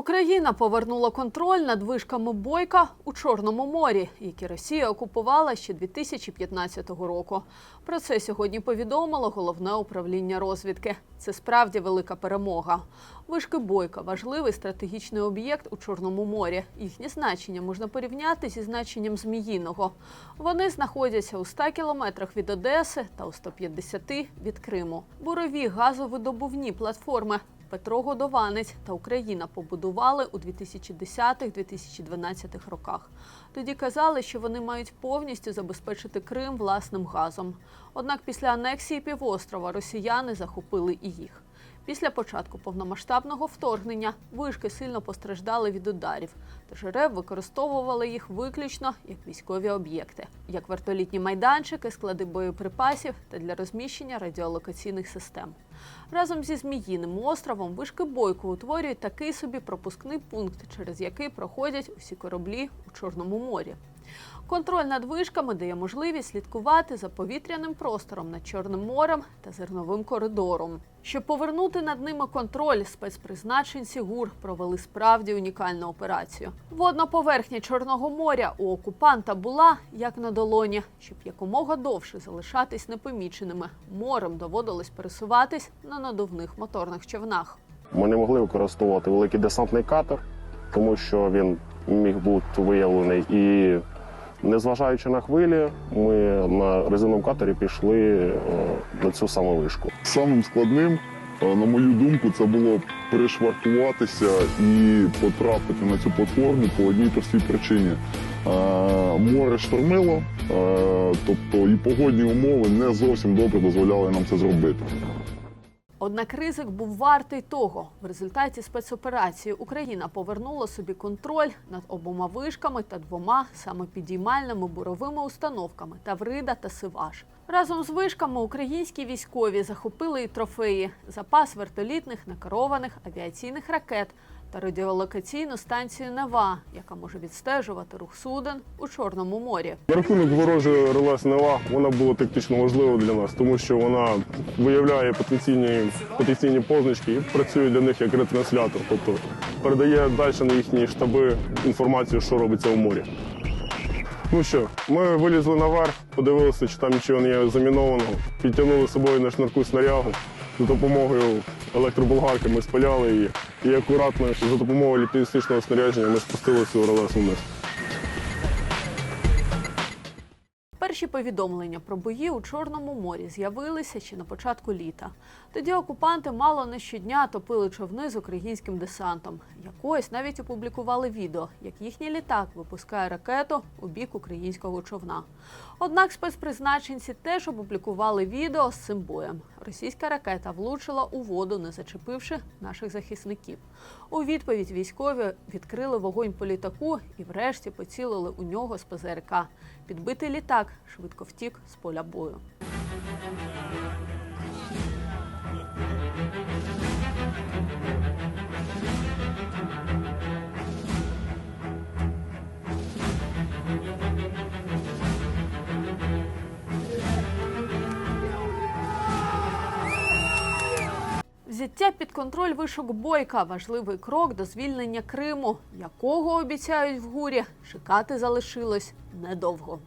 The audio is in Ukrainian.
Україна повернула контроль над вишками Бойка у Чорному морі, які Росія окупувала ще 2015 року. Про це сьогодні повідомило головне управління розвідки. Це справді велика перемога. Вишки Бойка важливий стратегічний об'єкт у Чорному морі. Їхнє значення можна порівняти зі значенням Зміїного. Вони знаходяться у 100 кілометрах від Одеси та у 150 від Криму. Бурові газовидобувні платформи Петро Годованець та Україна побудували у 2010-2012 роках. Тоді казали, що вони мають повністю забезпечити Крим власним газом. Однак після анексії півострова росіяни захопили і їх. Після початку повномасштабного вторгнення вишки сильно постраждали від ударів, тож РФ використовували їх виключно як військові об'єкти, як вертолітні майданчики, склади боєприпасів та для розміщення радіолокаційних систем. Разом зі Зміїним островом вишки Бойко утворюють такий собі пропускний пункт, через який проходять усі кораблі у Чорному морі. Контроль над вишками дає можливість слідкувати за повітряним простором над Чорним морем та зерновим коридором. Щоб повернути над ними контроль, спецпризначенці ГУР провели справді унікальну операцію. Водна поверхня Чорного моря у окупанта була як на долоні, щоб якомога довше залишатись непоміченими. Морем доводилось пересуватись на надувних моторних човнах. Ми не могли використовувати великий десантний катер, тому що він міг бути виявлений. І незважаючи на хвилі, ми на резиновому катері пішли е, на цю саму вишку. Самим складним, на мою думку, це було пришвартуватися і потрапити на цю платформу по одній простій причині. Е, Море штормило, е, тобто і погодні умови не зовсім добре дозволяли нам це зробити. Однак ризик був вартий того. В результаті спецоперації Україна повернула собі контроль над обома вишками та двома самопідіймальними буровими установками Таврида та Сиваш. Разом з вишками українські військові захопили і трофеї, запас вертолітних накерованих авіаційних ракет та радіолокаційну станцію Нева, яка може відстежувати рух суден у Чорному морі. На рахунок ворожої РЛС НЕВА вона була тактично важлива для нас, тому що вона виявляє потенційні, потенційні позначки і працює для них як ретранслятор, тобто передає далі на їхні штаби інформацію, що робиться у морі. Ну що, ми вилізли на вар, подивилися, чи там нічого не є замінованого, підтягнули з собою на шнурку снарягу. За допомогою електроболгарки ми спаляли її і акуратно за допомогою ліпістичного снарядження ми спустили цю релесу вниз. Перші повідомлення про бої у Чорному морі з'явилися ще на початку літа. Тоді окупанти мало не щодня топили човни з українським десантом. Якось навіть опублікували відео, як їхній літак випускає ракету у бік українського човна. Однак спецпризначенці теж опублікували відео з цим боєм. Російська ракета влучила у воду, не зачепивши наших захисників. У відповідь військові відкрили вогонь по літаку і врешті поцілили у нього з ПЗРК. Підбитий літак швидко втік з поля бою. Взяття під контроль вишок Бойка. Важливий крок до звільнення Криму, якого обіцяють в гурі? Чекати залишилось недовго.